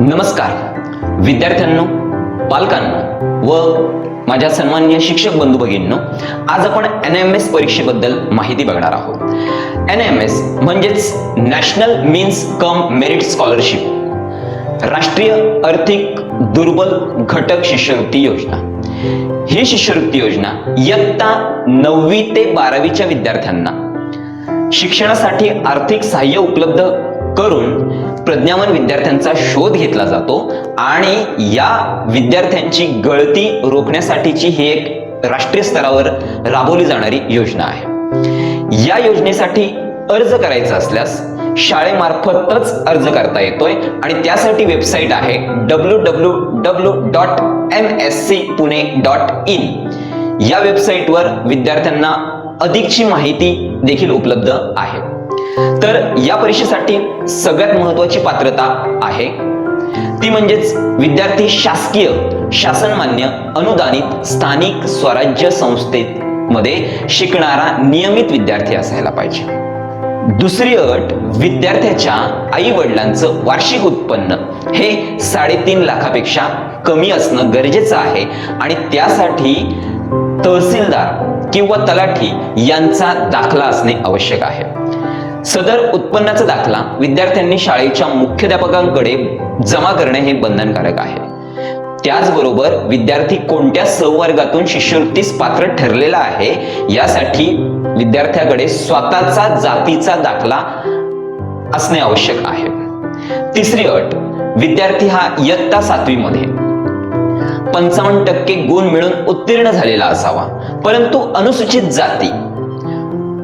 नमस्कार. विद्यार्थ्यांनो पालकांनो व माझ्या सन्मान्य शिक्षक बंधू भगिनींनो आज आपण एन एम एस परीक्षेबद्दल माहिती बघणार आहोत. एन एम एस म्हणजेच national means cum merit scholarship राष्ट्रीय आर्थिक दुर्बल घटक शिष्यवृत्ती योजना. ही शिष्यवृत्ती योजना इयत्ता नववी ते बारावीच्या विद्यार्थ्यांना शिक्षणासाठी आर्थिक सहाय्य उपलब्ध करून प्रज्ञावन विद्यार्थ्यांचा शोध घेतला जातो आणि या विद्यार्थ्यांची गळती रोखण्यासाठीची ही एक राष्ट्रीय स्तरावर राबवली जाणारी योजना आहे. या योजनेसाठी अर्ज करायचा असल्यास शाळेमार्फतच अर्ज करता येतोय आणि त्यासाठी वेबसाईट आहे W W W dot M S C Pune dot in या वेबसाईटवर विद्यार्थ्यांना अधिकची माहिती देखील उपलब्ध आहे. तर या परीक्षेसाठी सगळ्यात महत्वाची पात्रता आहे. ती म्हणजेच विद्यार्थी शासकीय शासनमान्य अनुदानित स्थानिक स्वराज्य संस्थेमध्ये शिकणारा नियमित विद्यार्थी असायला पाहिजे. दुसरी अट विद्यार्थ्याच्या आई वडिलांचं वार्षिक उत्पन्न हे साडेतीन लाखापेक्षा कमी असणं गरजेचं आहे आणि त्यासाठी तहसीलदार किंवा तलाठी यांचा दाखला असणे आवश्यक आहे. सदर उत्पन्नाचा दाखला विद्यार्थ्यांनी शाळेच्या मुख्याध्यापकांकडे जमा करणे हे बंधनकारक आहे. त्याचबरोबर विद्यार्थी कोणत्या संवर्गातून शिष्यवृत्तीस पात्र ठरलेला आहे यासाठी विद्यार्थ्याकडे स्वतःचा जातीचा दाखला असणे आवश्यक आहे. तिसरी अट विद्यार्थी हा इयत्ता सातवीमध्ये. पंचावन्न टक्के गुण मिळून उत्तीर्ण झालेला असावा परंतु अनुसूचित जाती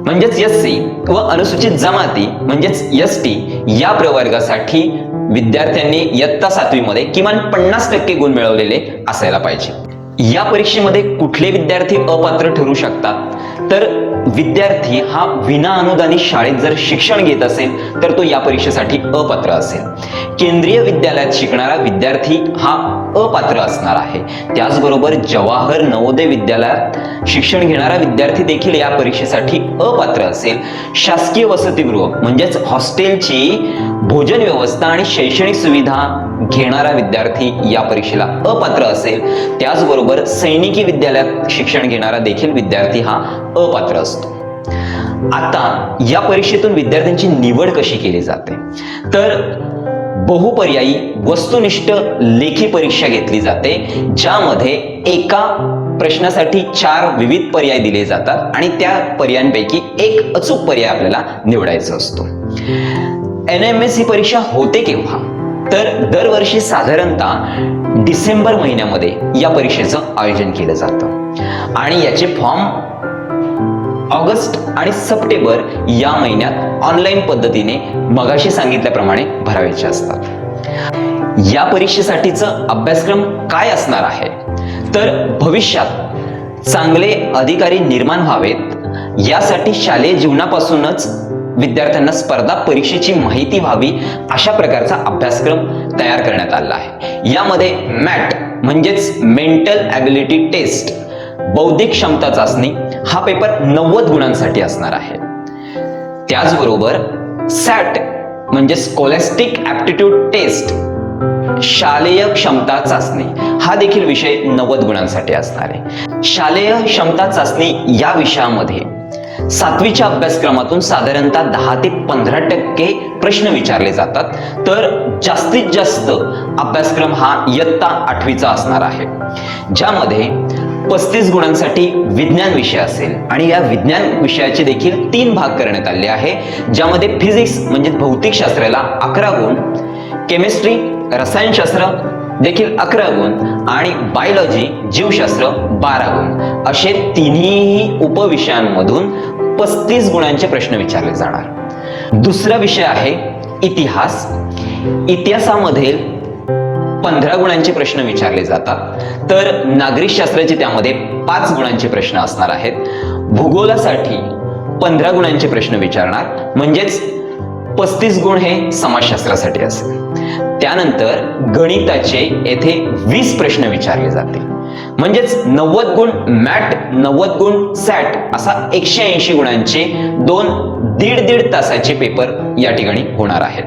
म्हणजेच एस सी व अनुसूचित जमाती म्हणजेच एस टी या प्रवर्गासाठी विद्यार्थ्यांनी इयत्ता सातवीमध्ये किमान पन्नास टक्के गुण मिळवलेले असायला पाहिजे. या परीक्षेमध्ये कुठले विद्यार्थी अपात्र ठरू शकतात? तर विद्यार्थी हा विना अनुदानित शाळेत जर शिक्षण घेत असेल तर तो या परीक्षेसाठी अपात्र असेल. केंद्रीय विद्यालयात शिकणारा विद्यार्थी हा अपात्र असणार आहे. त्याचबरोबर जवाहर नवोदय विद्यालयात शिक्षण घेणारा विद्यार्थी देखील या परीक्षेसाठी अपात्र असेल. शासकीय वसतिगृह म्हणजेच हॉस्टेलची भोजन व्यवस्था आणि शैक्षणिक सुविधा घेणारा विद्यार्थी या परीक्षेला अपात्र असेल. त्याचबरोबर सैनिकी विद्यालयात शिक्षण घेणारा देखील विद्यार्थी हा अपात्र असतो. आता या परीक्षेतून विद्यार्थ्यांची निवड कशी केली जाते? तर बहुपर्यायी वस्तुनिष्ठ लेखी परीक्षा घेतली जाते ज्यामध्ये एका प्रश्नासाठी चार विविध पर्याय दिले जातात आणि त्या पर्यायांपैकी एक अचूक पर्याय आपल्याला निवडायचा असतो. एन एम एस ही परीक्षा होते केव्हा? तर दरवर्षी साधारणतः डिसेंबर महिन्यामध्ये या परीक्षेचं आयोजन केलं जातं. आणि याचे फॉर्म ऑगस्ट आणि सप्टेंबर या महिन्यात ऑनलाईन पद्धतीने मगाशी सांगितल्याप्रमाणे भरायचे असतात. या परीक्षेसाठीचं अभ्यासक्रम काय असणार आहे? तर भविष्यात चांगले अधिकारी निर्माण व्हावेत यासाठी शालेय जीवनापासूनच विद्यार्थ्यांना स्पर्धा परीक्षेची माहिती व्हावी अशा प्रकारचा अभ्यासक्रम तयार करण्यात आला आहे. यामध्ये मॅट म्हणजेच मेंटल ॲबिलिटी टेस्ट बौद्धिक क्षमता चाचणी हा पेपर नव्वद गुणांसाठी असणार आहे. त्याचबरोबर सॅट म्हणजे स्कॉलॅस्टिक ॲप्टिट्यूड टेस्ट शालेय क्षमता चाचणी हा देखील विषय नव्वद गुणांसाठी असणार आहे. शालेय क्षमता चाचणी या विषयामध्ये सातवीच्या अभ्यासक्रमातून साधारणतः दहा ते पंधरा टक्के प्रश्न विचारले जातात. तर जास्तीत जास्त अभ्यासक्रम हा इयत्ता आठवीचा असणार आहे. ज्यामध्ये पस्तीस गुणांसाठी विज्ञान विषय असेल. आणि या विज्ञान विषयाचे देखील तीन भाग करण्यात आले आहे. ज्यामध्ये फिजिक्स म्हणजे भौतिकशास्त्राला अकरा गुण केमिस्ट्री रसायनशास्त्र देखील अकरा गुण आणि बायोलॉजी जीवशास्त्र बारा गुण. असे तिन्ही उपविषयांमधून पस्तीस गुणांचे प्रश्न विचारले जाणार. दुसरा विषय आहे इतिहास. इतिहासामध्ये पंधरा गुणांचे प्रश्न विचारले जातात. तर नागरिक शास्त्राचे त्यामध्ये पाच गुणांचे प्रश्न असणार आहेत. भूगोलासाठी पंधरा गुणांचे प्रश्न विचारणार. म्हणजेच पस्तीस गुण हे समाजशास्त्रासाठी असेल. त्यानंतर गणिताचे येथे वीस प्रश्न विचारले जातील. म्हणजेच नव्वद गुण मॅट नव्वद गुण सॅट असा एकशे ऐंशी गुणांचे दोन दीड दीड तासाचे पेपर या ठिकाणी होणार आहेत.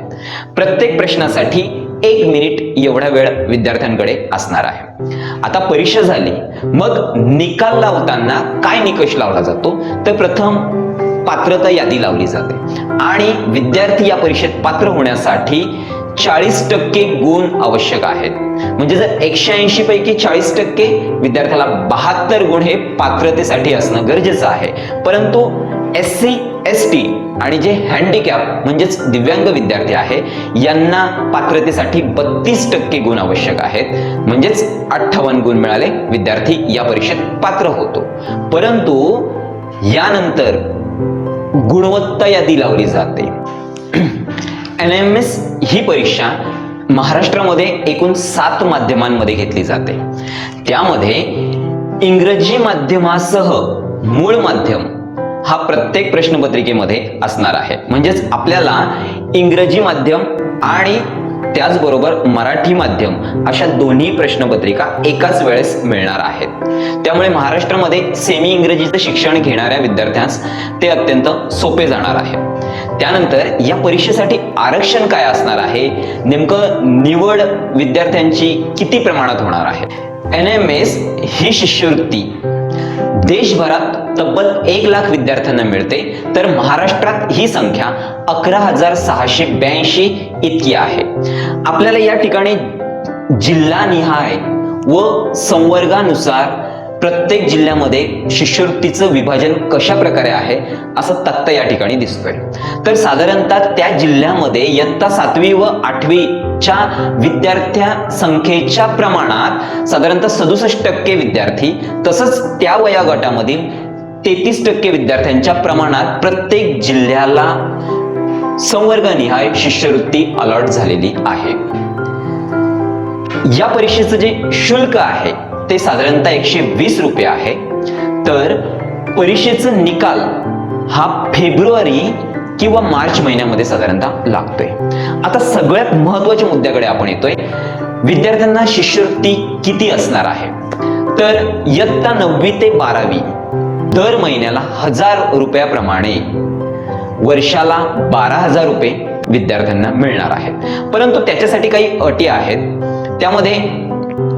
प्रत्येक प्रश्नासाठी एक मिनिट एवढा वेळ विद्यार्थ्यांकडे असणार आहे. आता परीक्षा झाली मग निकाल लावताना काय निकष लावला जातो? तर प्रथम पात्रता यादी लावली जाते. आणि विद्यार्थी या परीक्षेत पात्र होण्यासाठी चाळीस टक्के गुण आवश्यक आहेत. म्हणजे जर एकशे ऐंशी पैकी चाळीस टक्के विद्यार्थ्याला बहात्तर गुण हे पात्रतेसाठी असणं गरजेचं आहे. परंतु एस सी एस टी आणि जे हँडिकॅप म्हणजेच दिव्यांग विद्यार्थी आहे यांना पात्रतेसाठी बत्तीस टक्के गुण आवश्यक आहेत. म्हणजेच अठ्ठावन्न गुण मिळाले विद्यार्थी या परीक्षेत पात्र होतो. परंतु यानंतर गुणवत्ता यादी लावली जाते. एन एम एस ही परीक्षा महाराष्ट्रामध्ये एकूण सात माध्यमांमध्ये घेतली जाते. त्यामध्ये इंग्रजी माध्यमासह मूळ माध्यम हा प्रत्येक प्रश्नपत्रिकेमध्ये असणार आहे. म्हणजेच आपल्याला इंग्रजी माध्यम आणि त्याचबरोबर मराठी माध्यम अशा दोन्ही प्रश्नपत्रिका एकाच वेळेस मिळणार आहेत. त्यामुळे महाराष्ट्रामध्ये सेमी इंग्रजीचं शिक्षण घेणाऱ्या विद्यार्थ्यांस ते अत्यंत सोपे जाणार आहे. त्यानंतर या परीक्षेसाठी आरक्षण काय असणार आहे? नेमकं निवड विद्यार्थ्यांची किती प्रमाणात होणार आहे? एन एम एस ही शिष्यवृत्ती देशभरात तब्बल एक लाख विद्यार्थ्यांना मिळते तर महाराष्ट्रात ही संख्या अकरा हजार सहाशे ब्याऐंशी इतकी आहे. आपल्याला या ठिकाणी जिल्हानिहाय व संवर्गानुसार प्रत्येक जिल्ह्यामध्ये शिष्यवृत्तीचं विभाजन कशा प्रकारे आहे असं तक्ता या ठिकाणी दिसतोय. तर साधारणतः त्या जिल्ह्यामध्ये इयत्ता सातवी व आठवी च्या विद्यार्थ्या संख्येच्या प्रमाणात साधारणतः सदुसष्ट टक्के विद्यार्थी तसंच त्या वयागटामधील तेहतीस टक्के विद्यार्थ्यांच्या प्रमाणात प्रत्येक जिल्ह्याला संवर्गनिहाय शिष्यवृत्ती अलॉट झालेली आहे. या परीक्षेचं जे शुल्क आहे ते साधारणतः एकशे वीस रुपये आहे. तर परीक्षेचा निकाल हा फेब्रुवारी किंवा मार्च महिन्यामध्ये साधारणतः लागतोय. आता सगळ्यात महत्त्वाच्या मुद्द्याकडे आपण येतोय. विद्यार्थ्यांना शिष्यवृत्ती किती असणार आहे? तर इयत्ता नववी ते बारावी दर महिन्याला हजार रुपयाप्रमाणे वर्षाला बारा हजार रुपये विद्यार्थ्यांना मिळणार आहेत. परंतु त्याच्यासाठी काही अटी आहेत. त्यामध्ये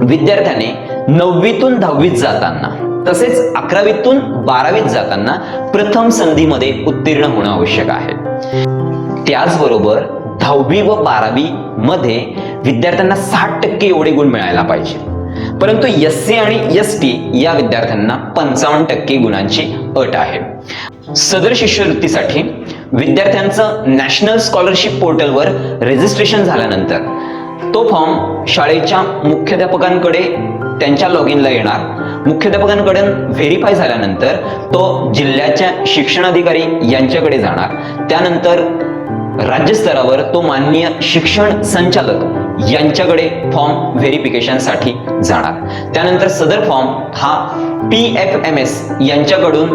विद्यार्थ्याने नववीतून दहावीत जाताना तसेच अकरावीतून बारावीत जाताना प्रथम संधीमध्ये उत्तीर्ण होणं आवश्यक आहे. त्याचबरोबर दहावी व बारावी मध्ये विद्यार्थ्यांना साठ टक्के एवढे गुण मिळायला पाहिजे. परंतु एस सी आणि एस टी या विद्यार्थ्यांना पंचावन्न टक्के गुणांची अट आहे. सदर शिष्यवृत्तीसाठी विद्यार्थ्यांचं नॅशनल स्कॉलरशिप पोर्टलवर रजिस्ट्रेशन झाल्यानंतर तो फॉर्म शाळेच्या मुख्याध्यापकांकडे त्यांच्या लॉग इनला येणार. मुख्याध्यापकांकडून व्हेरीफाय झाल्यानंतर तो जिल्ह्याच्या शिक्षणाधिकारी यांच्याकडे जाणार. त्यानंतर राज्यस्तरावर तो माननीय शिक्षण संचालक यांच्याकडे फॉर्म व्हेरिफिकेशनसाठी जाणार. त्यानंतर सदर फॉर्म हा पी एफ एम एस यांच्याकडून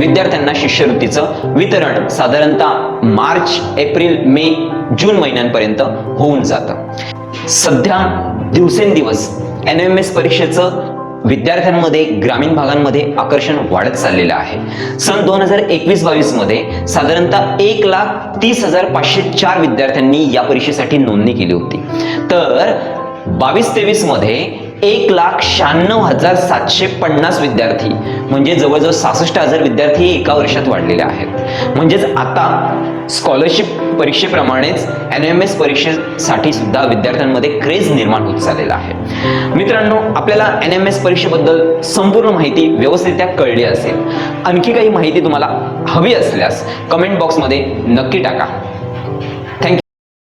विद्यार्थ्यांना शिष्यवृत्तीचं वितरण साधारणतः मार्च एप्रिल मे जून महिन्यांपर्यंत होऊन जातं. सध्या दिवसेंदिवस एन एम एस परीक्षेचं विद्यार्थ्यांमध्ये ग्रामीण भागांमध्ये आकर्षण वाढत चाललेलं आहे. सन दोन हजार एकवीस बावीसमध्ये साधारणतः एक लाख तीस हजार पाचशे चार विद्यार्थ्यांनी या परीक्षेसाठी नोंदणी केली होती. तर बावीस तेवीसमध्ये एक लाख शहाण्णव हजार सातशे पन्नास विद्यार्थी म्हणजे जवळजवळ सहासष्ट हजार विद्यार्थी एका वर्षात वाढलेले आहेत. म्हणजेच आता स्कॉलरशिप परीक्षेप्रमाणेच एन एम एस परीक्षेसाठी सुद्धा विद्यार्थ्यांमध्ये क्रेज निर्माण होत चाललेला आहे. मित्रांनो आपल्याला एन एम एस परीक्षेबद्दल संपूर्ण माहिती व्यवस्थितरित्या कळली असेल. आणखी काही माहिती तुम्हाला हवी असल्यास कमेंट बॉक्समध्ये नक्की टाका.